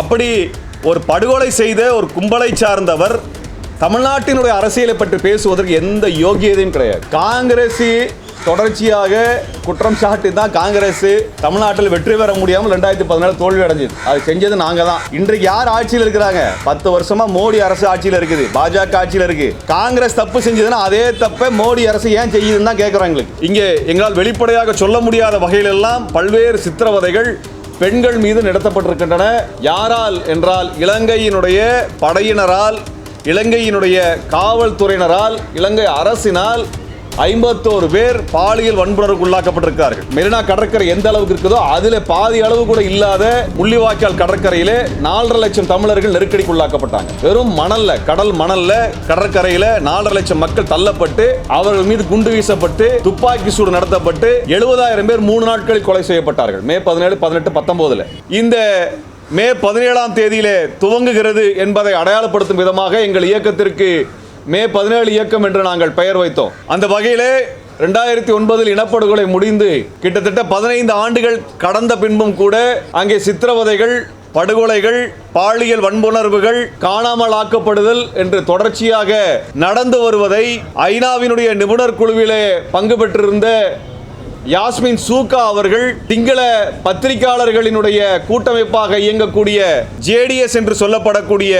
அப்படி ஒரு படுகொலை செய்த ஒரு கும்பலை சார்ந்தவர் தமிழ்நாட்டினுடைய அரசியலை பற்றி பேசுவதற்கு எந்த யோகியதையும் கிடையாது. காங்கிரஸ் தொடர்ச்சியாக குற்றம் சாட்டி தான் காங்கிரஸ் தமிழ்நாட்டில் வெற்றி பெற முடியாமல் ரெண்டாயிரத்தி பதினாலு தோல்வி அடைஞ்சது. அது செஞ்சது நாங்கள் தான் இன்றைக்கு யார் ஆட்சியில் இருக்கிறாங்க? பத்து வருஷமா மோடி அரசு ஆட்சியில் இருக்குது. பாஜக ஆட்சியில் இருக்கு. காங்கிரஸ் தப்பு செஞ்சதுன்னா அதே தப்பை மோடி அரசு ஏன் செய்யுதுன்னு தான் கேட்குறோம் எங்களுக்கு. இங்கே எங்களால் வெளிப்படையாக சொல்ல முடியாத வகையிலெல்லாம் பல்வேறு சித்திரவதைகள் பெண்கள் மீது நடத்தப்பட்டிருக்கின்றன. யாரால் என்றால் இலங்கையினுடைய படையினரால் இலங்கையினுடைய காவல்துறையினரால் இலங்கை அரசினால் ஐம்பத்தோரு பேர் பாலியல் வன்புணர்வுக்கு உள்ளாக்கப்பட்டிருக்கிறார்கள். மெரினா கடற்கரை எந்த அளவுக்கு இருக்குதோ அதில் பாதி அளவு கூட இல்லாத முள்ளிவாய்க்கால் கடற்கரையிலே நாலரை லட்சம் தமிழர்கள் நெருக்கடிக்கு உள்ளாக்கப்பட்டாங்க. வெறும் மணல்ல கடல் மணல்ல கடற்கரையில நாலரை லட்சம் மக்கள் தள்ளப்பட்டு அவர்கள் மீது குண்டு வீசப்பட்டு துப்பாக்கி சூடு நடத்தப்பட்டு எழுபதாயிரம் பேர் மூணு நாட்களில் கொலை செய்யப்பட்டார்கள். மே பதினேழு பதினெட்டு பத்தொன்பதுல இந்த மே பதினேழாம் தேதியிலே துவங்குகிறது என்பதை அடையாளப்படுத்தும் விதமாக எங்கள் இயக்கத்திற்கு மே பதினேழு இயக்கம் என்று நாங்கள் பெயர் வைத்தோம். அந்த வகையிலே ரெண்டாயிரத்தி ஒன்பதில் இனப்படுகொலை முடிந்து கிட்டத்தட்ட பதினைந்து ஆண்டுகள் கடந்த பின்பும் கூட அங்கே சித்திரவதைகள் படுகொலைகள் பாலியல் வன்புணர்வுகள் காணாமல் ஆக்கப்படுதல் என்று தொடர்ச்சியாக நடந்து வருவதை ஐநாவினுடைய நிபுணர் குழுவிலே பங்கு பெற்றிருந்த யாஸ்மின் சூகா அவர்கள் திங்கள பத்திரிகையாளர்களினுடைய கூட்டமைப்பாக இயங்கக்கூடிய ஜேடிஎஸ் என்று சொல்லப்படக்கூடிய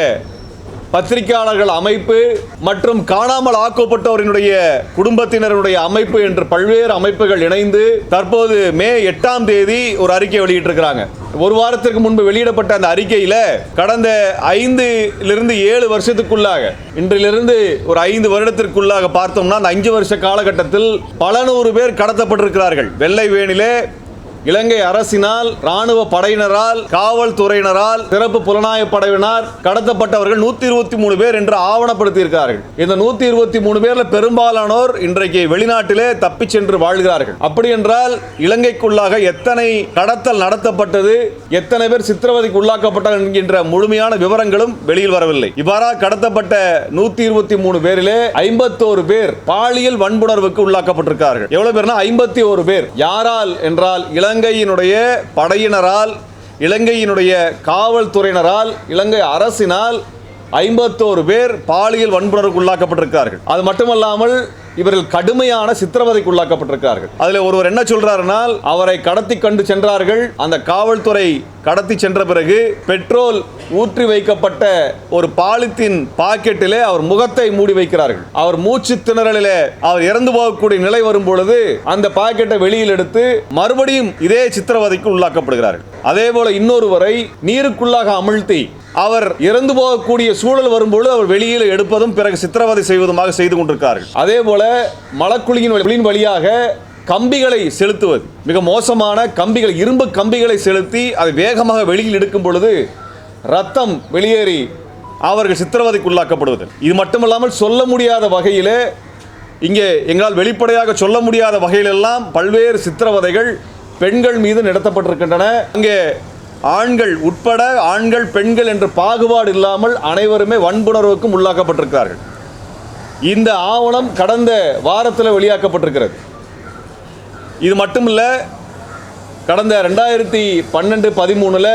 பத்திரிகையாளர்கள் அமைப்பு மற்றும் காணாமல் ஆக்கப்பட்டவரினுடைய குடும்பத்தினருடைய அமைப்பு என்று பல்வேறு அமைப்புகள் இணைந்து தற்போது மே எட்டாம் தேதி ஒரு அறிக்கை வெளியிட்டிருக்கிறாங்க. ஒரு வாரத்திற்கு முன்பு வெளியிடப்பட்ட அந்த அறிக்கையில் கடந்த ஐந்துலிருந்து ஏழு வருஷத்துக்குள்ளாக இன்றிலிருந்து ஒரு ஐந்து வருடத்திற்குள்ளாக பார்த்தோம்னா அந்த அஞ்சு வருஷ காலகட்டத்தில் பல நூறு பேர் கடத்தப்பட்டிருக்கிறார்கள். வெள்ளை வேணிலே இலங்கை அரசினால் ராணுவ படையினரால் காவல்துறையினரால் சிறப்பு புலனாய்வு படையினர் கடத்தப்பட்டவர்கள் நூத்தி இருபத்தி மூணு பேர் என்று ஆவணப்படுத்தி இருக்கிறார்கள் இந்த நூத்தி இருபத்தி மூணு பேர்ல பெரும்பாலானோர் இன்றைக்கு வெளிநாட்டிலே தப்பிச் சென்று வாழ்கிறார்கள். அப்படி என்றால் இலங்கைக்குள்ளாக எத்தனை கடத்தல் நடத்தப்பட்டது எத்தனை பேர் சித்திரவதைக்கு உள்ளாக்கப்பட்டார் என்கின்ற முழுமையான விவரங்களும் வெளியில் வரவில்லை. இவ்வாறாக கடத்தப்பட்ட நூத்தி இருபத்தி மூணு பேரிலே ஐம்பத்தோரு பேர் பாலியல் வன்புணர்வுக்கு உள்ளாக்கப்பட்டிருக்கார்கள் எவ்வளவு பேர்னா ஐம்பத்தி ஒரு பேர். யாரால் என்றால் இலங்கையினுடைய படையினரால் இலங்கையினுடைய காவல்துறையினரால் இலங்கை அரசினால் ஐம்பத்தோரு பேர் பாலியல் வன்புணர்வுக்கு உள்ளாக்கப்பட்டிருக்கிறார்கள். அது மட்டுமல்லாமல் இவர்கள் கடுமையான சித்திரவதைக்கு உள்ளாக்கப்பட்டிருக்கார்கள் அதில் ஒருவர் என்ன சொல்றாருனால் அவரை கடத்தி கண்டு சென்றார்கள். அந்த காவல்துறை கடத்தி சென்ற பிறகு பெட்ரோல் ஊற்றி வைக்கப்பட்ட ஒரு பாலித்தீன் பாக்கெட்டிலே அவர் முகத்தை மூடி வைக்கிறார்கள். அவர் மூச்சு திணறலிலே அவர் இறந்து போகக்கூடிய நிலை வரும் பொழுது அந்த பாக்கெட்டை வெளியில் எடுத்து மறுபடியும் இதே சித்திரவதைக்கு உள்ளாக்கப்படுகிறார்கள். அதே போல இன்னொருவரை நீருக்குள்ளாக அமிழ்த்தி அவர் இறந்து போகக்கூடிய சூழல் வரும்பொழுது அவர் வெளியில் எடுப்பதும் பிறகு சித்திரவதை செய்வதுமாக செய்து கொண்டிருக்கிறார்கள் அதே போல மலக்குழியின் வழியின் வழியாக கம்பிகளை செலுத்துவது. மிக மோசமான கம்பிகள் இரும்பு கம்பிகளை செலுத்தி அதை வேகமாக வெளியில் எடுக்கும் பொழுது ரத்தம் வெளியேறி அவர்கள் சித்திரவதைக்கு உள்ளாக்கப்படுவது இது மட்டுமல்லாமல் சொல்ல முடியாத வகையிலே இங்கே எங்களால் வெளிப்படையாக சொல்ல முடியாத வகையிலெல்லாம் பல்வேறு சித்திரவதைகள் பெண்கள் மீது நடத்தப்பட்டிருக்கின்றன. அங்கே ஆண்கள் உட்பட ஆண்கள் பெண்கள் என்று பாகுபாடு இல்லாமல் அனைவருமே வன்புணர்வுக்கும் உள்ளாக்கப்பட்டிருக்கிறார்கள். இந்த ஆவணம் கடந்த வாரத்தில் வெளியாக்கப்பட்டிருக்கிறது. இது மட்டுமில்ல கடந்த ரெண்டாயிரத்தி பன்னெண்டு பதிமூணில்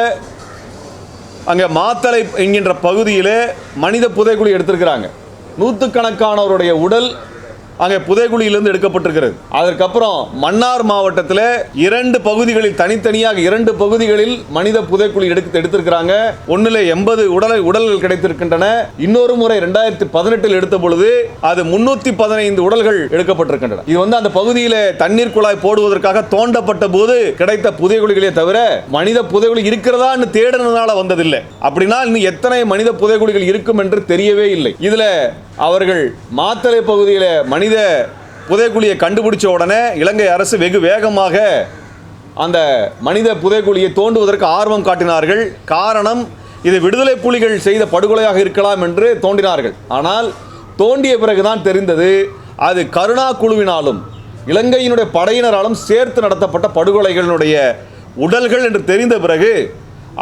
அங்கே மாத்தலை என்கின்ற பகுதியில் மனித புதைக்குழி எடுத்திருக்கிறாங்க. நூற்றுக்கணக்கானவருடைய உடல் அங்கே புதைகுழியிலிருந்து எடுக்கப்பட்டிருக்கிறது. அதற்கப்புறம் மன்னார் மாவட்டத்தில் இரண்டு பகுதிகளில் தனித்தனியாக இரண்டு பகுதிகளில் மனித புதைக்குழி எடுத்து எடுத்திருக்கிறாங்க. ஒன்றில் எண்பது உடலை உடல்கள் கிடைத்திருக்கின்றன. இன்னொரு முறை ரெண்டாயிரத்தி பதினெட்டில் எடுத்த பொழுது அது முன்னூத்தி பதினைந்து உடல்கள் எடுக்கப்பட்டிருக்கின்றன. இது வந்து அந்த பகுதியில் தண்ணீர் குழாய் போடுவதற்காக தோண்டப்பட்ட போது கிடைத்த புதைகுழிகளே தவிர மனித புதைகுழி இருக்கிறதான்னு தேடினதுனால வந்ததில்லை. அப்படின்னா இன்னும் எத்தனை மனித புதைகுழிகள் இருக்கும் என்று தெரியவே இல்லை. இதுல அவர்கள் மாத்தலை பகுதியில் மனித புதைக்குழியை கண்டுபிடிச்ச உடனே இலங்கை அரசு வெகு வேகமாக அந்த மனித புதைக்குழியை தோண்டுவதற்கு ஆர்வம் காட்டினார்கள். காரணம் இது விடுதலை புலிகள் செய்த படுகொலையாக இருக்கலாம் என்று தோண்டினார்கள். ஆனால் தோண்டிய பிறகுதான் தெரிந்தது அது கருணா குழுவினாலும் இலங்கையினுடைய படையினராலும் சேர்த்து நடத்தப்பட்ட படுகொலைகளினுடைய உடல்கள் என்று தெரிந்த பிறகு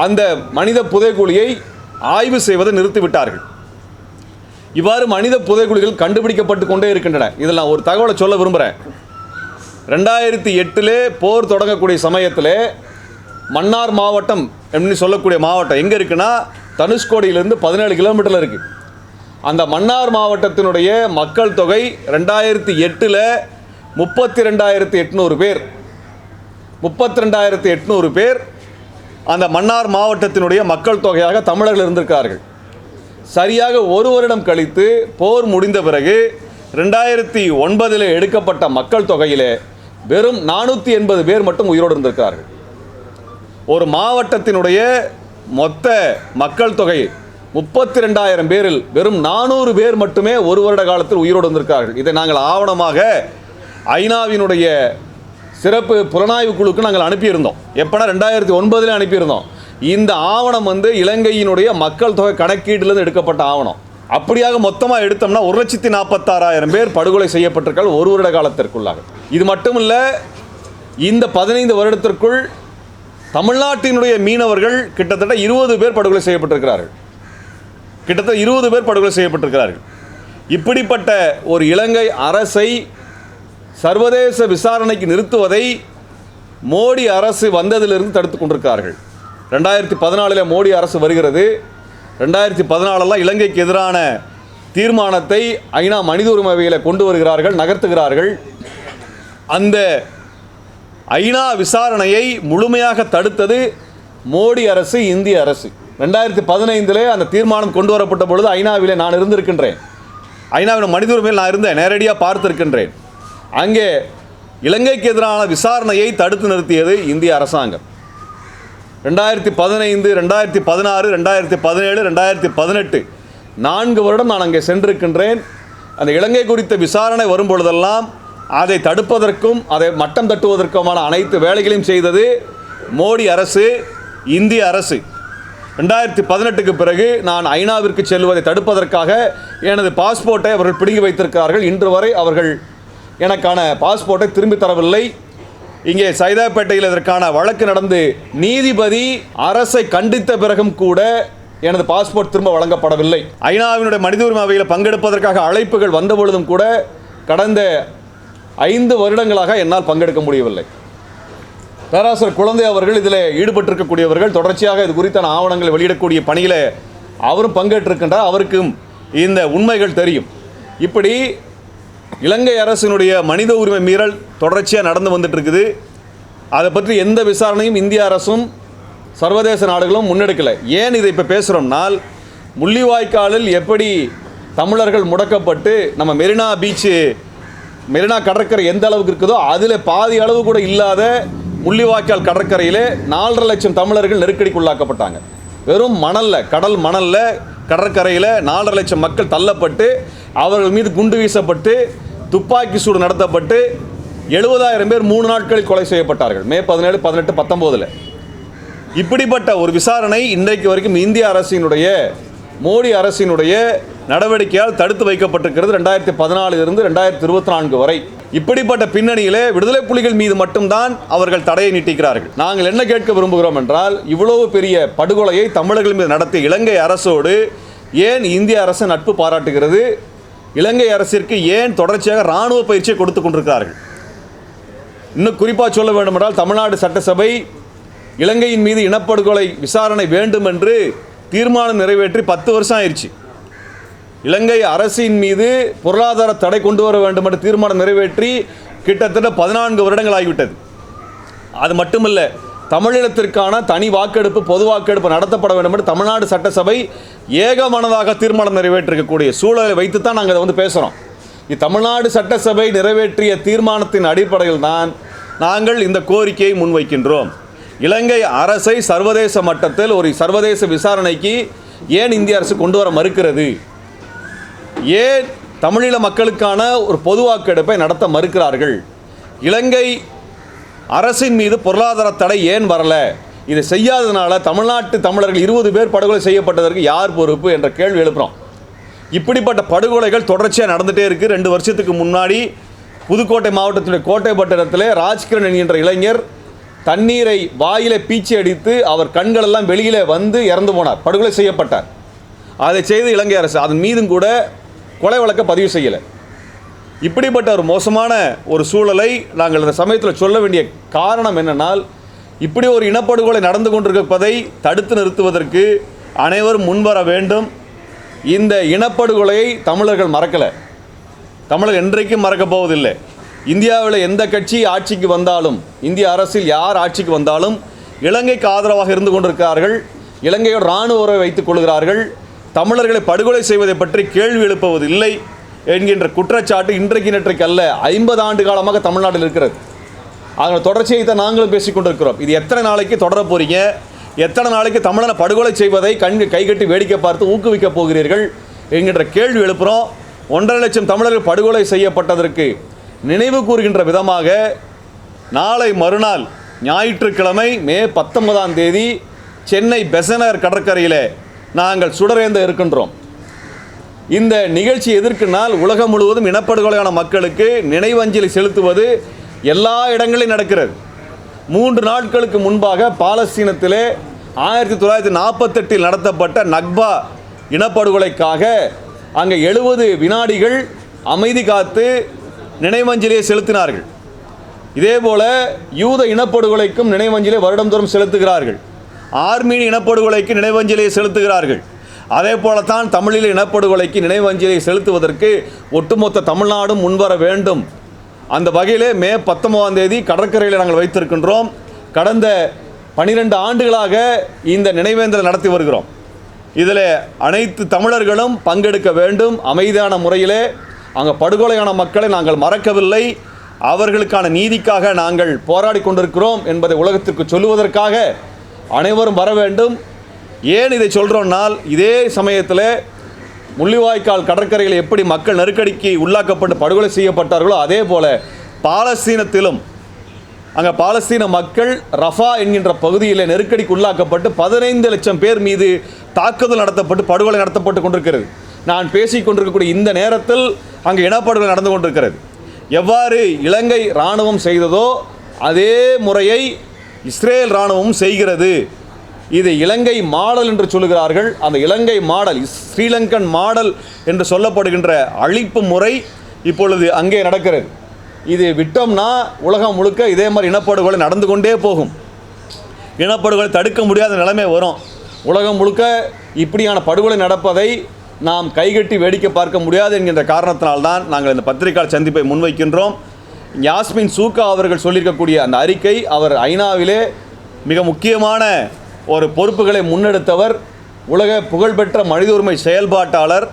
அந்த மனித புதைக்குழியை ஆய்வு செய்வதை நிறுத்திவிட்டார்கள். இவ்வாறு மனித புதைக்குழிகள் கண்டுபிடிக்கப்பட்டு கொண்டே இருக்கின்றன. இதில் நான் ஒரு தகவலை சொல்ல விரும்புகிறேன் ரெண்டாயிரத்தி எட்டிலே போர் தொடங்கக்கூடிய சமயத்தில் மன்னார் மாவட்டம் அப்படின்னு சொல்லக்கூடிய மாவட்டம் எங்கே இருக்குன்னா தனுஷ்கோடியிலேருந்து பதினேழு கிலோமீட்டரில் இருக்குது அந்த மன்னார் மாவட்டத்தினுடைய மக்கள் தொகை ரெண்டாயிரத்தி எட்டில் முப்பத்தி ரெண்டாயிரத்தி எட்நூறு பேர். முப்பத்தி ரெண்டாயிரத்தி எட்நூறு பேர் அந்த மன்னார் மாவட்டத்தினுடைய மக்கள் தொகையாக தமிழர்கள் இருந்திருக்கிறார்கள். சரியாக ஒரு வருடம் கழித்து போர் முடிந்த பிறகு ரெண்டாயிரத்தி ஒன்பதில் எடுக்கப்பட்ட மக்கள் தொகையிலே வெறும் நானூற்றி எண்பது பேர் மட்டும் உயிரோடு இருந்திருக்கிறார்கள். ஒரு மாவட்டத்தினுடைய மொத்த மக்கள் தொகை முப்பத்தி ரெண்டாயிரம் பேரில் வெறும் நானூறு பேர் மட்டுமே ஒரு வருட காலத்தில் உயிரோடு வந்திருக்கார்கள் இதை நாங்கள் ஆவணமாக ஐநாவினுடைய சிறப்பு புலனாய்வு குழுக்கு நாங்கள் அனுப்பியிருந்தோம். எப்போனா ரெண்டாயிரத்தி ஒன்பதில் அனுப்பியிருந்தோம்? இந்த ஆவணம் வந்து இலங்கையினுடைய மக்கள் தொகை கணக்கீட்டிலிருந்து எடுக்கப்பட்ட ஆவணம். அப்படியாக மொத்தமாக எடுத்தோம்னா ஒரு லட்சத்தி நாற்பத்தாறாயிரம் பேர் படுகொலை செய்யப்பட்டிருக்கால் ஒரு வருட காலத்திற்குள்ளாக. இது மட்டும் இல்லை இந்த பதினைந்து வருடத்திற்குள் தமிழ்நாட்டினுடைய மீனவர்கள் கிட்டத்தட்ட இருபது பேர் படுகொலை செய்யப்பட்டிருக்கிறார்கள். கிட்டத்தட்ட இருபது பேர் படுகொலை செய்யப்பட்டிருக்கிறார்கள். இப்படிப்பட்ட ஒரு இலங்கை அரசை சர்வதேச விசாரணைக்கு நிறுத்துவதை மோடி அரசு வந்ததிலிருந்து தடுத்து கொண்டிருக்கிறார்கள். ரெண்டாயிரத்தி பதினாலில் மோடி அரசு வருகிறது. ரெண்டாயிரத்தி பதினாலெல்லாம் இலங்கைக்கு எதிரான தீர்மானத்தை ஐநா மனித உரிமையில் கொண்டு வருகிறார்கள் நகர்த்துகிறார்கள். அந்த ஐநா விசாரணையை முழுமையாக தடுத்தது மோடி அரசு இந்திய அரசு. ரெண்டாயிரத்தி பதினைந்திலே அந்த தீர்மானம் கொண்டு வரப்பட்ட பொழுது ஐநாவிலே நான் இருந்திருக்கின்றேன். ஐநாவின் மனித உரிமையில் நான் இருந்தேன் நேரடியாக பார்த்திருக்கின்றேன். அங்கே இலங்கைக்கு எதிரான விசாரணையை தடுத்து நிறுத்தியது இந்திய அரசாங்கம். ரெண்டாயிரத்தி பதினைந்து ரெண்டாயிரத்தி பதினாறு ரெண்டாயிரத்தி பதினேழு ரெண்டாயிரத்தி பதினெட்டு. நான்கு வருடம் நான் அங்கே சென்றிருக்கின்றேன். அந்த இலங்கை குறித்த விசாரணை வரும்பொழுதெல்லாம் அதை தடுப்பதற்கும் அதை மட்டம் தட்டுவதற்குமான அனைத்து வேலைகளையும் செய்தது மோடி அரசு இந்திய அரசு. ரெண்டாயிரத்தி பதினெட்டுக்கு பிறகு நான் ஐநாவிற்கு செல்வதை தடுப்பதற்காக எனது பாஸ்போர்ட்டை அவர்கள் பிடுங்கி வைத்திருக்கிறார்கள். இன்று வரை அவர்கள் எனக்கான பாஸ்போர்ட்டை திரும்பி தரவில்லை. இங்கே சைதாப்பேட்டையில் இதற்கான வழக்கு நடந்து நீதிபதி அரசை கண்டித்த பிறகும் கூட எனது பாஸ்போர்ட் திரும்ப வழங்கப்படவில்லை. ஐநாவினுடைய மனித உரிமை அவையில் பங்கெடுப்பதற்காக அழைப்புகள் வந்த பொழுதும் கூட கடந்த ஐந்து வருடங்களாக என்னால் பங்கெடுக்க முடியவில்லை. பேராசர் குழந்தை அவர்கள் இதில் ஈடுபட்டிருக்கக்கூடியவர்கள் தொடர்ச்சியாக இது குறித்தான ஆவணங்களை வெளியிடக்கூடிய பணியில் அவரும் பங்கேற்றிருக்கின்றார். அவருக்கும் இந்த உண்மைகள் தெரியும். இப்படி இலங்கை அரசினுடைய மனித உரிமை மீறல் தொடர்ச்சியாக நடந்து வந்துட்டுருக்குது. அதை பற்றி எந்த விசாரணையும் இந்திய அரசும் சர்வதேச நாடுகளும் முன்னெடுக்கலை. ஏன் இதை இப்போ பேசுகிறோம்னால் முள்ளிவாய்க்காலில் எப்படி தமிழர்கள் முடக்கப்பட்டு நம்ம மெரினா பீச்சு மெரினா கடற்கரை எந்த அளவுக்கு இருக்குதோ அதில் பாதி அளவு கூட இல்லாத முள்ளிவாய்க்கால் கடற்கரையிலே நாலரை லட்சம் தமிழர்கள் நெருக்கடிக்குள்ளாக்கப்பட்டாங்க. வெறும் மணலில் கடல் மணலில் கடற்கரையில் நாலரை லட்சம் மக்கள் தள்ளப்பட்டு அவர்கள் மீது குண்டு வீசப்பட்டு துப்பாக்கி சூடு நடத்தப்பட்டு எழுபதாயிரம் பேர் மூணு நாட்களில் கொலை செய்யப்பட்டார்கள். மே பதினேழு பதினெட்டு பத்தொம்போதில் இப்படிப்பட்ட ஒரு விசாரணை இன்றைக்கு வரைக்கும் இந்திய அரசினுடைய மோடி அரசினுடைய நடவடிக்கையால் தடுத்து வைக்கப்பட்டிருக்கிறது ரெண்டாயிரத்தி பதினாலிலிருந்து ரெண்டாயிரத்தி இருபத்தி நான்கு வரை. இப்படிப்பட்ட பின்னணியிலே விடுதலை புலிகள் மீது மட்டும்தான் அவர்கள் தடையை நீட்டிக்கிறார்கள். நாங்கள் என்ன கேட்க விரும்புகிறோம் என்றால் இவ்வளவு பெரிய படுகொலையை தமிழர்கள் மீது நடத்திய இலங்கை அரசோடு ஏன் இந்திய அரசு நட்பு பாராட்டுகிறது? இலங்கை அரசிற்கு ஏன் தொடர்ச்சியாக இராணுவ பயிற்சியை கொடுத்து கொண்டிருக்கிறார்கள்? இன்னும் குறிப்பாக சொல்ல வேண்டுமென்றால் தமிழ்நாடு சட்டசபை இலங்கையின் மீது இனப்படுகொலை விசாரணை வேண்டும் என்று தீர்மானம் நிறைவேற்றி பத்து வருஷம் ஆயிடுச்சு இலங்கை அரசின் மீது பொருளாதார தடை கொண்டு வர வேண்டும் என்று தீர்மானம் நிறைவேற்றி கிட்டத்தட்ட பதினான்கு வருடங்கள் ஆகிவிட்டது. அது மட்டுமல்ல தமிழீழத்திற்கான தனி வாக்கெடுப்பு பொது வாக்கெடுப்பு நடத்தப்பட வேண்டும் என்று தமிழ்நாடு சட்டசபை ஏகமனதாக தீர்மானம் நிறைவேற்றிருக்கக்கூடிய சூழலை வைத்து தான் நாங்கள் அதை வந்து பேசுகிறோம் இது தமிழ்நாடு சட்டசபை நிறைவேற்றிய தீர்மானத்தின் அடிப்படையில் தான் நாங்கள் இந்த கோரிக்கையை முன்வைக்கின்றோம். இலங்கை அரசை சர்வதேச மட்டத்தில் ஒரு சர்வதேச விசாரணைக்கு ஏன் இந்திய அரசு கொண்டு வர மறுக்கிறது? ஏன் தமிழீழ மக்களுக்கான ஒரு பொது வாக்கெடுப்பை நடத்த மறுக்கிறார்கள்? இலங்கை அரசின் மீது பொருளாதார தடை ஏன் வரல? இதை செய்யாததுனால தமிழ்நாட்டு தமிழர்கள் இருபது பேர் படுகொலை செய்யப்பட்டதற்கு யார் பொறுப்பு என்ற கேள்வி எழுப்புகிறோம் இப்படிப்பட்ட படுகொலைகள் தொடர்ச்சியாக நடந்துகிட்டே இருக்குது ரெண்டு வருஷத்துக்கு முன்னாடி புதுக்கோட்டை மாவட்டத்தினுடைய கோட்டைப்பட்டினத்தில் ராஜ்கிரண் என்கின்ற இளைஞர் தண்ணீரை வாயில பீச்சி அடித்து அவர் கண்களெல்லாம் வெளியில் வந்து இறந்து போனார் படுகொலை செய்யப்பட்டார். அதை செய்து இலங்கை அரசு அதன் மீதும் கூட கொலை வழக்க பதிவு செய்யலை. இப்படிப்பட்ட ஒரு மோசமான ஒரு சூழலை நாங்கள் இந்த சமயத்தில் சொல்ல வேண்டிய காரணம் என்னென்னால் இப்படி ஒரு இனப்படுகொலை நடந்து கொண்டிருப்பதை தடுத்து நிறுத்துவதற்கு அனைவரும் முன்வர வேண்டும். இந்த இனப்படுகொலையை தமிழர்கள் மறக்கலை. தமிழர் என்றைக்கும் மறக்கப் போவதில்லை. இந்தியாவில் எந்த கட்சி ஆட்சிக்கு வந்தாலும் இந்திய அரசில் யார் ஆட்சிக்கு வந்தாலும் இலங்கைக்கு ஆதரவாக இருந்து கொண்டிருக்கிறார்கள். இலங்கையோட இராணுவ உறவை வைத்துக் கொள்கிறார்கள். தமிழர்களை படுகொலை செய்வதை பற்றி கேள்வி எழுப்புவதில்லை. என்கின்ற குற்றச்சாட்டு இன்றைக்கு நேற்றைக்கு அல்ல ஐம்பது ஆண்டு காலமாக தமிழ்நாட்டில் இருக்கிறது. அதனால் தொடர்ச்சியை தான் நாங்களும் பேசிக்கொண்டிருக்கிறோம் இது எத்தனை நாளைக்கு தொடர போகிறீங்க எத்தனை நாளைக்கு தமிழனை படுகொலை செய்வதை கண்கு கைகட்டி வேடிக்கை பார்த்து ஊக்குவிக்கப் போகிறீர்கள் என்கின்ற கேள்வி எழுப்புகிறோம் ஒன்றரை லட்சம் தமிழர்கள் படுகொலை செய்யப்பட்டதற்கு நினைவு கூறுகின்ற விதமாக நாளை மறுநாள் ஞாயிற்றுக்கிழமை மே பத்தொன்பதாம் தேதி சென்னை பெசனர் கடற்கரையில் நாங்கள் சுடரேந்த இருக்கின்றோம். இந்த நிகழ்ச்சி எதற்குனால் உலகம் முழுவதும் இனப்படுகொலையான மக்களுக்கு நினைவஞ்சலி செலுத்துவது எல்லா இடங்களிலும் நடக்கிறது. மூன்று நாட்களுக்கு முன்பாக பாலஸ்தீனத்திலே ஆயிரத்தி தொள்ளாயிரத்தி நாற்பத்தெட்டில் நடத்தப்பட்ட நக்பா இனப்படுகொலைக்காக அங்கே எழுபது வினாடிகள் அமைதி காத்து நினைவஞ்சலியை செலுத்தினார்கள். இதேபோல யூத இனப்படுகொலைக்கும் நினைவஞ்சலியை வருடந்தோறும் செலுத்துகிறார்கள். ஆர்மீன் இனப்படுகொலைக்கு நினைவஞ்சலியை செலுத்துகிறார்கள். அதே போலத்தான் தமிழில் இனப்படுகொலைக்கு நினைவஞ்சலியை செலுத்துவதற்கு ஒட்டுமொத்த தமிழ்நாடும் முன்வர வேண்டும். அந்த வகையிலே மே பத்தொன்பதாம் தேதி கடற்கரையில் நாங்கள் வைத்திருக்கின்றோம். கடந்த பனிரெண்டு ஆண்டுகளாக இந்த நினைவேந்தல் நடத்தி வருகிறோம். இதில் அனைத்து தமிழர்களும் பங்கெடுக்க வேண்டும். அமைதியான முறையிலே அங்கே படுகொலையான மக்களை நாங்கள் மறக்கவில்லை. அவர்களுக்கான நீதிக்காக நாங்கள் போராடி கொண்டிருக்கிறோம் என்பதை உலகத்திற்கு சொல்லுவதற்காக அனைவரும் வர வேண்டும். ஏன் இதை சொல்கிறோன்னால் இதே சமயத்தில் முள்ளிவாய்க்கால் கடற்கரையில் எப்படி மக்கள் நெருக்கடிக்கு உள்ளாக்கப்பட்டு படுகொலை செய்யப்பட்டார்களோ அதே போல் பாலஸ்தீனத்திலும் அங்கே பாலஸ்தீன மக்கள் ரஃபா என்கின்ற பகுதியில் நெருக்கடிக்கு உள்ளாக்கப்பட்டு பதினைந்து லட்சம் பேர் மீது தாக்குதல் நடத்தப்பட்டு படுகொலை நடத்தப்பட்டு கொண்டிருக்கிறது. நான் பேசிக் கொண்டிருக்கக்கூடிய இந்த நேரத்தில் அங்கே இனப்படுகொலை நடந்து கொண்டிருக்கிறது. எவ்வாறு இலங்கை இராணுவம் செய்ததோ அதே முறையை இஸ்ரேல் இராணுவம் செய்கிறது. இது இலங்கை மாடல் என்று சொல்லுகிறார்கள். அந்த இலங்கை மாடல் ஸ்ரீலங்கன் மாடல் என்று சொல்லப்படுகின்ற அழிப்பு முறை இப்பொழுது அங்கே நடக்கிறது. இது விட்டோம்னா உலகம் முழுக்க இதே மாதிரி இனப்படுகொலை நடந்து கொண்டே போகும். இனப்படுகொலை தடுக்க முடியாத நிலைமை வரும். உலகம் முழுக்க இப்படியான படுகொலை நடப்பதை நாம் கைகட்டி வேடிக்கை பார்க்க முடியாது என்கின்ற காரணத்தினால்தான் நாங்கள் இந்த பத்திரிகையாளர் சந்திப்பை முன்வைக்கின்றோம். யாஸ்மின் சூக்கா அவர்கள் சொல்லியிருக்கக்கூடிய அந்த அறிக்கை அவர் ஐநாவிலே மிக முக்கியமான ஒரு பொறுப்புகளை முன்னெடுத்தவர் உலக புகழ்பெற்ற மனித உரிமை செயல்பாட்டாளர்.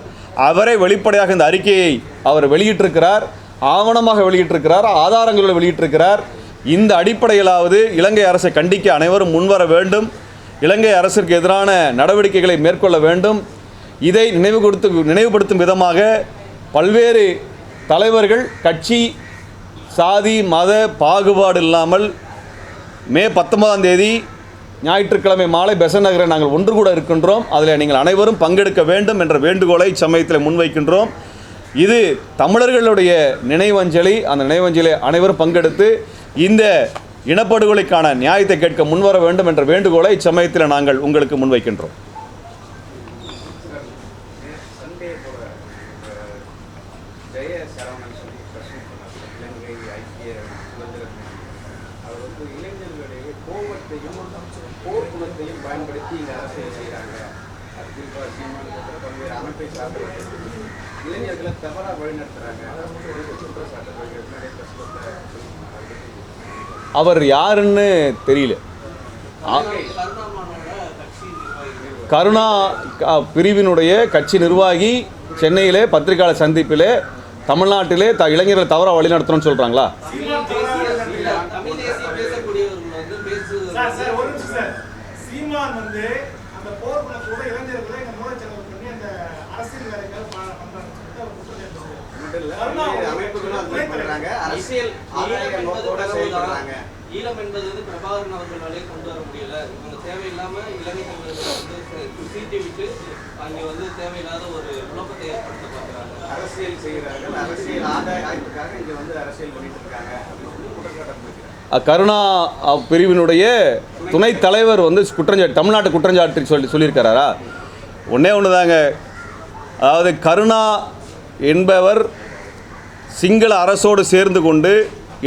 அவரே வெளிப்படையாக இந்த அறிக்கையை அவர் வெளியிட்டிருக்கிறார். ஆவணமாக வெளியிட்டிருக்கிறார் ஆதாரங்களோடு வெளியிட்டிருக்கிறார். இந்த அடிப்படையிலாவது இலங்கை அரசை கண்டிக்க அனைவரும் முன்வர வேண்டும். இலங்கை அரசிற்கு எதிரான நடவடிக்கைகளை மேற்கொள்ள வேண்டும். இதை நினைவு கொடுத்து நினைவுபடுத்தும் விதமாக பல்வேறு தலைவர்கள் கட்சி சாதி மத பாகுபாடு இல்லாமல் மே பத்தொன்பதாம் தேதி ஞாயிற்றுக்கிழமை மாலை பெசன் நகரில் நாங்கள் ஒன்று கூட இருக்கின்றோம். அதில் நீங்கள் அனைவரும் பங்கெடுக்க வேண்டும் என்ற வேண்டுகோளை இச்சமயத்தில் முன்வைக்கின்றோம். இது தமிழர்களுடைய நினைவஞ்சலி. அந்த நினைவஞ்சலி அனைவரும் பங்கெடுத்து இந்த இனப்படுகொலைக்கான நியாயத்தை கேட்க முன்வர வேண்டும் என்ற வேண்டுகோளை இச்சமயத்தில் நாங்கள் உங்களுக்கு முன்வைக்கின்றோம் சண்டே போல அஹ், ஜெய சரவணன் சொல்லி பிரச்சனை பண்ணார் இலங்கை ஐக்கிய சுதந்திர கட்சி. அவர் வந்து இளைஞர்களுடைய கோபத்தையும் போர் குணத்தையும் பயன்படுத்தி இந்த அரசியல் செய்கிறாங்க அது குறிப்பாக சீமான் போன்ற பல்வேறு அமைப்பை சார்ந்தவர்கள் இளைஞர்களை தவறாக வழிநடத்துறாங்க அப்படின்னு குற்றச்சாட்டுகள் முன்னாடி பிரசுரத்தை அவர் யாருன்னு தெரியல. கருணா பிரிவினுடைய கட்சி நிர்வாகி சென்னையிலே பத்திரிகையாளர் சந்திப்பிலே தமிழ்நாட்டிலே த இளைஞர்களை தவற வழிநடத்தணும்னு சொல்கிறாங்களா தமிழ் தேசிய பேசக்கூடியவர்கள் வந்து பேசு சார் சார் ஒரு நிமிஷம் சார் சீமான் வந்து அந்த போர் குணத்தோட இளைஞர்களை எங்க மூலச்செலவு பண்ணி அந்த அரசியல் வேலைகள் பண்றாங்க சொல்லிட்டு அவர் குற்றம் சாட்டுறாரு. மட்டும் இல்ல, பல்வேறு அமைப்புகளும் அது மாதிரி பண்றாங்க அரசியல் ஆதாய நோக்கோட செயல்படுறாங்க ஈழம் பிரபாகரன் அவர்களாலே கொண்டு வர முடியல. இவங்க தேவையில்லாம இலங்கை தமிழர்களை வந்து சீட்டி விட்டு அங்கே வந்து தேவையில்லாத ஒரு குழப்பத்தை ஏற்படுத்த பார்க்குறாங்க. அரசியல் செய்கிறார்கள். அரசியல் ஆதாய ஆய்வுக்காக இங்க வந்து அரசியல் பண்ணிட்டு இருக்காங்க. கருணா பிரிவினுடைய துணைத் தலைவர் வந்து குற்றஞ்சாட்டு தமிழ்நாட்டு குற்றஞ்சாட்டு சொல்லி சொல்லியிருக்காரா ஒன்றே ஒன்று தாங்க அதாவது கருணா என்பவர் சிங்கள அரசோடு சேர்ந்து கொண்டு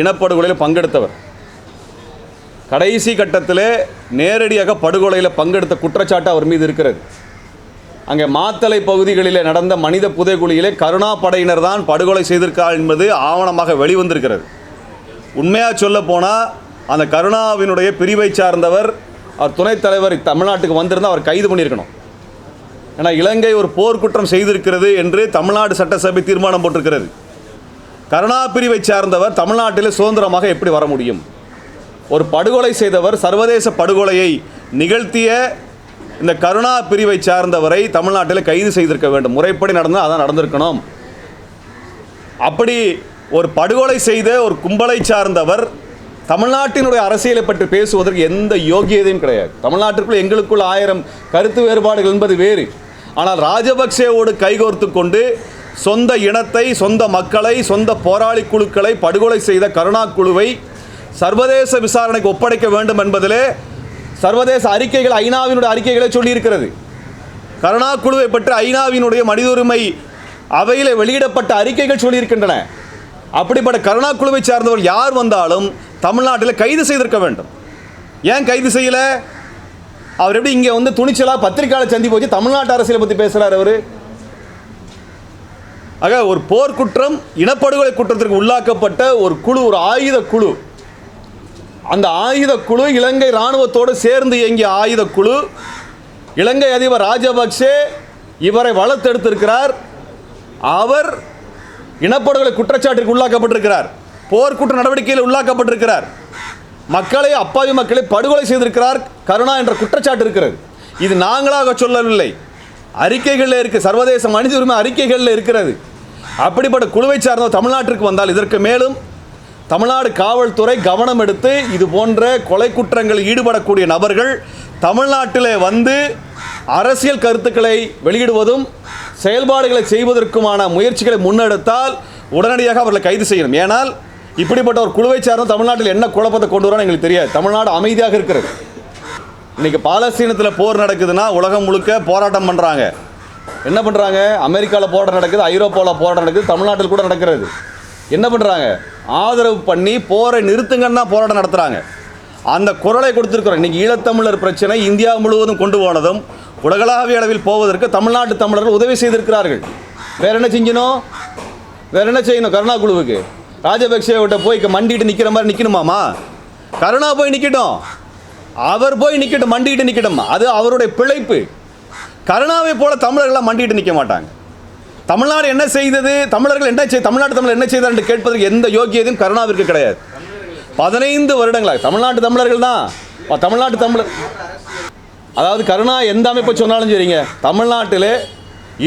இனப்படுகொலையில் பங்கெடுத்தவர். கடைசி கட்டத்தில் நேரடியாக படுகொலையில் பங்கெடுத்த குற்றச்சாட்டு அவர் மீது இருக்கிறது. அங்கே மாத்தலை பகுதிகளில் நடந்த மனித புதைகுழியிலே கருணா படையினர் தான் படுகொலை செய்திருக்கார் என்பது ஆவணமாக வெளிவந்திருக்கிறது. உண்மையாக சொல்ல போனால் அந்த கருணாவினுடைய பிரிவை சார்ந்தவர் அவர் துணைத் தலைவர் தமிழ்நாட்டுக்கு வந்திருந்தால் அவர் கைது பண்ணியிருக்கணும். ஏன்னா இலங்கை ஒரு போர்க்குற்றம் செய்திருக்கிறது என்று தமிழ்நாடு சட்டசபை தீர்மானம் போட்டிருக்கிறது. கருணா பிரிவை சார்ந்தவர் தமிழ்நாட்டில் சுதந்திரமாக எப்படி வர முடியும்? ஒரு படுகொலை செய்தவர் சர்வதேச படுகொலையை நிகழ்த்திய இந்த கருணா பிரிவை சார்ந்தவரை தமிழ்நாட்டில் கைது செய்திருக்க வேண்டும். முறைப்படி நடந்தால் அதான் நடந்திருக்கணும். அப்படி ஒரு படுகொலை செய்த ஒரு கும்பலை சார்ந்தவர் தமிழ்நாட்டினுடைய அரசியலை பற்றி பேசுவதற்கு எந்த யோகியதையும் கிடையாது. தமிழ்நாட்டிற்குள் எங்களுக்குள் ஆயிரம் கருத்து வேறுபாடுகள் என்பது வேறு. ஆனால் ராஜபக்சேவோடு கைகோர்த்து கொண்டு சொந்த இனத்தை சொந்த மக்களை சொந்த போராளி குழுக்களை படுகொலை செய்த கருணா குழுவை சர்வதேச விசாரணைக்கு ஒப்படைக்க வேண்டும் என்பதிலே சர்வதேச அறிக்கைகள் ஐநாவினுடைய அறிக்கைகளை சொல்லியிருக்கிறது. கருணா குழுவை பற்றி ஐநாவினுடைய மனித உரிமை அவையில் வெளியிடப்பட்ட அறிக்கைகள் சொல்லியிருக்கின்றன. அப்படிப்பட்ட கருணா குழுவை சார்ந்தவர் யார் வந்தாலும் தமிழ்நாட்டில் கைது செய்திருக்க வேண்டும். ஏன் கைது செய்யலை? அவர் எப்படி இங்கே வந்து துணிச்சலாக பத்திரிக்கையாளர் சந்தி போச்சு தமிழ்நாட்டு அரசியலை பற்றி பேசுகிறார் அவர்? ஆக ஒரு போர்க்குற்றம் இனப்படுகொலை குற்றத்திற்கு உள்ளாக்கப்பட்ட ஒரு குழு ஒரு ஆயுத குழு அந்த ஆயுத குழு இலங்கை இராணுவத்தோடு சேர்ந்து இயங்கிய ஆயுத குழு இலங்கை அதிபர் ராஜபக்சே இவரை வளர்த்தெடுத்திருக்கிறார். அவர் இனப்படுகொலை குற்றச்சாட்டிற்கு உள்ளாக்கப்பட்டிருக்கிறார். போர்க்குற்ற நடவடிக்கையில் உள்ளாக்கப்பட்டிருக்கிறார். மக்களை அப்பாவி மக்களை படுகொலை செய்திருக்கிறார். கருணா என்ற குற்றச்சாட்டு இருக்கிறது. இது நாங்களாக சொல்லவில்லை. அறிக்கைகளில் இருக்கு. சர்வதேச மனித உரிமை அறிக்கைகளில் இருக்கிறது. அப்படிப்பட்ட குழுவை சார்ந்த தமிழ்நாட்டிற்கு வந்தால் இதற்கு மேலும் தமிழ்நாடு காவல்துறை கவனம் எடுத்து இது போன்ற கொலை குற்றங்களில் ஈடுபடக்கூடிய நபர்கள் தமிழ்நாட்டில் வந்து அரசியல் கருத்துக்களை வெளியிடுவதும் செயல்பாடுகளை செய்வதற்குமான முயற்சிகளை முன்னெடுத்தால் உடனடியாக அவர்களை கைது செய்யணும். ஏனால் இப்படிப்பட்ட ஒரு குழுவை சார்ந்த தமிழ்நாட்டில் என்ன குழப்பத்தை கொண்டு வரோன்னு எங்களுக்கு தெரியாது. தமிழ்நாடு அமைதியாக இருக்கிறது. இன்றைக்கி பாலஸ்தீனத்தில் போர் நடக்குதுன்னா உலகம் முழுக்க போராட்டம் பண்ணுறாங்க என்ன பண்ணுறாங்க அமெரிக்காவில் போராட்டம் நடக்குது ஐரோப்பாவில் போராட்டம் நடக்குது தமிழ்நாட்டில் கூட நடக்கிறது. என்ன பண்ணுறாங்க ஆதரவு பண்ணி போரை நிறுத்துங்கன்னா போராட்டம் நடத்துகிறாங்க அந்த குரலை கொடுத்துருக்குறோம். இன்னைக்கு ஈழத்தமிழர் பிரச்சனை இந்தியா முழுவதும் கொண்டு போனதும் உலகளாவிய அளவில் போவதற்கு தமிழ்நாட்டு தமிழர்கள் உதவி செய்திருக்கிறார்கள். வேற என்ன செஞ்சணும் வேற என்ன செய்யணும் கருணா குழுவுக்கு ராஜபக்சேவிட்ட போய் மண்டிட்டு நிற்கிற மாதிரி நிற்கணுமாமா கருணா போய் நிற்கட்டும் அவர் போய் நிற்கட்டும் மண்டிட்டு நிற்கட்டும் அது அவருடைய பிழைப்பு. கருணாவை போல தமிழர்கள்லாம் மண்டிட்டு நிற்க மாட்டாங்க. தமிழ்நாடு என்ன செய்தது? தமிழர்கள் என்ன செய் தமிழ்நாட்டு தமிழர் என்ன செய்தார் என்று கேட்பதற்கு எந்த யோகியதையும் கருணாவிற்கு கிடையாது. பதினைந்து வருடங்களாக தமிழ்நாட்டு தமிழர்கள் தான். தமிழ்நாட்டு தமிழர் அதாவது கருணா எந்த அமைப்பை சொன்னாலும் சரிங்க. தமிழ்நாட்டிலே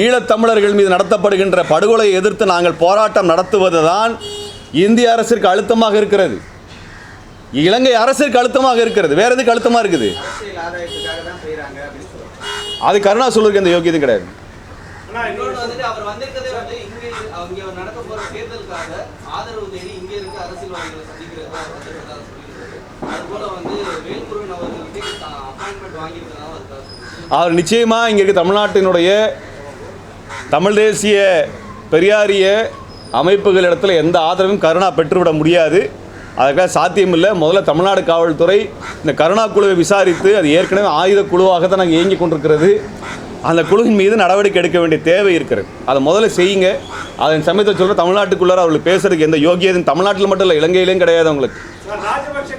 ஈழத்தமிழர்கள் மீது நடத்தப்படுகின்ற படுகொலையை எதிர்த்து நாங்கள் போராட்டம் நடத்துவது தான் இந்திய அரசிற்கு அழுத்தமாக இருக்கிறது. இலங்கை அரசிற்கு அழுத்தமாக இருக்கிறது. வேற எதுக்கு அழுத்தமாக இருக்குது? அது கருணா சொல்றதுக்கு எந்த யோகியதும் கிடையாது. இன்னொன்று வந்துட்டு அவர் வந்திருக்கதே வந்து இங்கே அங்கே நடக்க போற தேர்தலுக்காக ஆதரவு தேடி இங்கே இருக்க அரசியல்வாதிகளை சந்திக்கிறதுக்காக அவர் வந்திருக்கிறதா சொல்லியிருக்காரு. அது போல வந்து வேல்முருகன் அவர்களுக்கு அப்பாயின்மெண்ட் வாங்கியிருக்கிறதா அதுக்காக சொல்லியிருக்காரு அவர் நிச்சயமாக இங்கே இருக்க தமிழ்நாட்டினுடைய தமிழ் தேசிய பெரியாரிய அமைப்புகள் இடத்துல எந்த ஆதரவும் கருணா பெற்றுவிட முடியாது. அதுக்காக சாத்தியமில்லை. முதல்ல தமிழ்நாடு காவல்துறை இந்த கருணா குழுவை விசாரித்து அது ஏற்கனவே ஆயுத குழுவாக தான் நாங்கள் இயங்கி கொண்டிருக்கிறது. அந்த குழுவின் மீது நடவடிக்கை எடுக்க வேண்டிய தேவை இருக்கிறது. அதை முதல்ல செய்யுங்க. அதன் சமயத்தை சொல்கிற தமிழ்நாட்டுக்குள்ளார அவங்களுக்கு பேசுறதுக்கு எந்த யோகியதும் தமிழ்நாட்டில் மட்டும் இல்லை இலங்கையிலையும் கிடையாது அவங்களுக்கு. ராஜபக்ஷ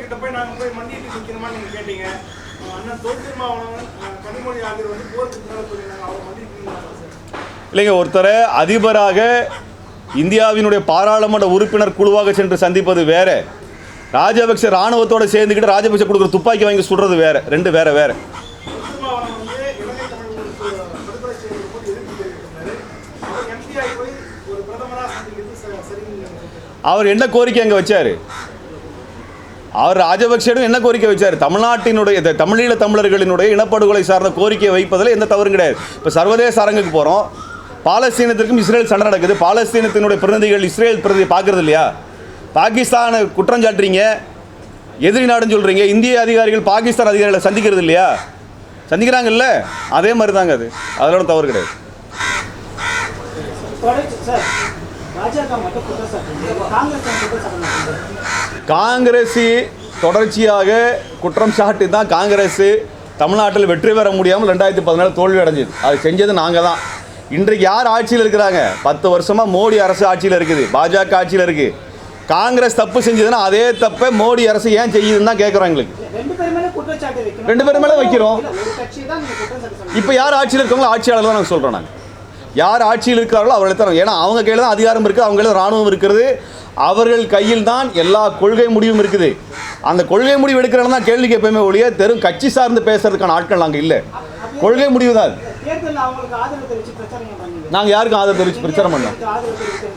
இல்லைங்க ஒருத்தரை அதிபராக இந்தியாவினுடைய பாராளுமன்ற உறுப்பினர் குழுவாக சென்று சந்திப்பது வேற. ராஜபக்ச ராணுவத்தோட சேர்ந்துக்கிட்டு ராஜபக்ச கொடுக்குற துப்பாக்கி வாங்கி சுடுறது வேற. ரெண்டு வேற வேற தோல்திருமாவளவன் வந்து இலங்கை தமிழர்களுக்கு படுகொலை செய்வது போது எதிர்ப்பு தெரிவித்திருந்தாரு அவர் எம்பி ஆகி போய் ஒரு பிரதமரா சந்திக்கிறது ச- சரின்னு நினைக்கிறேன் அவர் என்ன கோரிக்கை அங்கே வச்சார்? அவர் ராஜபக்சேடும் என்ன கோரிக்கை வச்சார்? தமிழ்நாட்டினுடைய இந்த தமிழீழ தமிழர்களினுடைய இனப்படுகொலை சார்ந்த கோரிக்கையை வைப்பதில் எந்த தவறும் கிடையாது. இப்போ சர்வதேச அரங்குக்கு போகிறோம் பாலஸ்தீனத்திற்கும் இஸ்ரேல் சண்டை நடக்குது. பாலஸ்தீனத்தினுடைய பிரதிநிதிகள் இஸ்ரேல் பிரதிநிதி பார்க்கறது இல்லையா? பாகிஸ்தானை குற்றம் சாட்டுறீங்க. எதிரி நாடுன்னு சொல்கிறீங்க இந்திய அதிகாரிகள் பாகிஸ்தான் அதிகாரிகளை சந்திக்கிறது இல்லையா? சந்திக்கிறாங்கல்ல? அதே மாதிரி தாங்க அது. அதோட தவறு கிடையாது. காங்கிரஸ் தொடர்ச்சியாக குற்றம் சாட்டி தான் காங்கிரஸ் தமிழ்நாட்டில் வெற்றி பெற முடியாமல் ரெண்டாயிரத்தி பதினாலு தோல்வி அடைஞ்சது. அது செஞ்சது நாங்கள் தான் இன்றைக்கு யார் ஆட்சியில் இருக்கிறாங்க? பத்து வருஷமாக மோடி அரசு ஆட்சியில் இருக்குது. பாஜக ஆட்சியில் இருக்குது காங்கிரஸ் தப்பு செஞ்சதுன்னா அதே தப்பை மோடி அரசு ஏன் செய்யுதுன்னு தான் கேட்குறோம் எங்களுக்கு. ரெண்டு பேர் மேல வைக்கிறோம். இப்போ யார் ஆட்சியில் இருக்காங்களோ ஆட்சியாளர் தான் நாங்கள் சொல்கிறோம் நாங்கள் யார் ஆட்சியில் இருக்கிறார்களோ அவர்களை தரோம் ஏன்னா அவங்க கையில் தான் அதிகாரம் இருக்குது அவங்க கையில் ராணுவம் இருக்கிறது அவர்கள் கையில் தான் எல்லா கொள்கை முடிவும் இருக்குது. அந்த கொள்கை முடிவு எடுக்கிறவங்க தான் கேள்வி கேட்போமே ஒழிய தெரும் கட்சி சார்ந்து பேசுறதுக்கான ஆட்கள் நாங்கள் இல்லை. கொள்கை முடிவு தான் அது. நாங்கள் யாருக்கும் ஆதரவு தெரிவித்து பிரச்சாரம் பண்ணோம்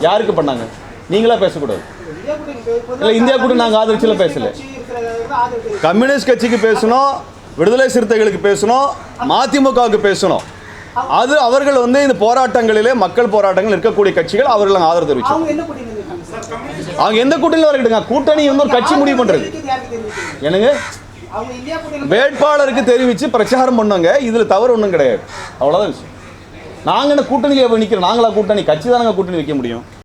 யாருக்கு பண்ணாங்க? நீங்களா பேசக்கூடாது. இல்லை இந்தியா கூட நாங்கள் ஆதரிச்சுல பேசல. கம்யூனிஸ்ட் கட்சிக்கு பேசணும் விடுதலை சிறுத்தைகளுக்கு பேசணும் மதிமுகவுக்கு பேசணும். அது அவர்கள் வந்து இந்த போராட்டங்களிலே மக்கள் போராட்டங்கள் இருக்கக்கூடிய கட்சிகள் அவர்கள் ஆதரவு தெரிவிச்சோம் அவங்க எந்த கூட்டணியில் வரக்கிட்டுங்க கூட்டணி வந்து ஒரு கட்சி முடிவு பண்றது. என்னங்க? கூட்டணி வேட்பாளருக்கு தெரிவித்து பிரச்சாரம் பண்ணுங்க. இதுல தவறு ஒன்றும் கிடையாது. அவ்வளோதான் விஷயம். நாங்கள் என்ன கூட்டணியில் நிற்கிறோம் நாங்களா கூட்டணி? கட்சி தானங்க கூட்டணி வைக்க முடியும்.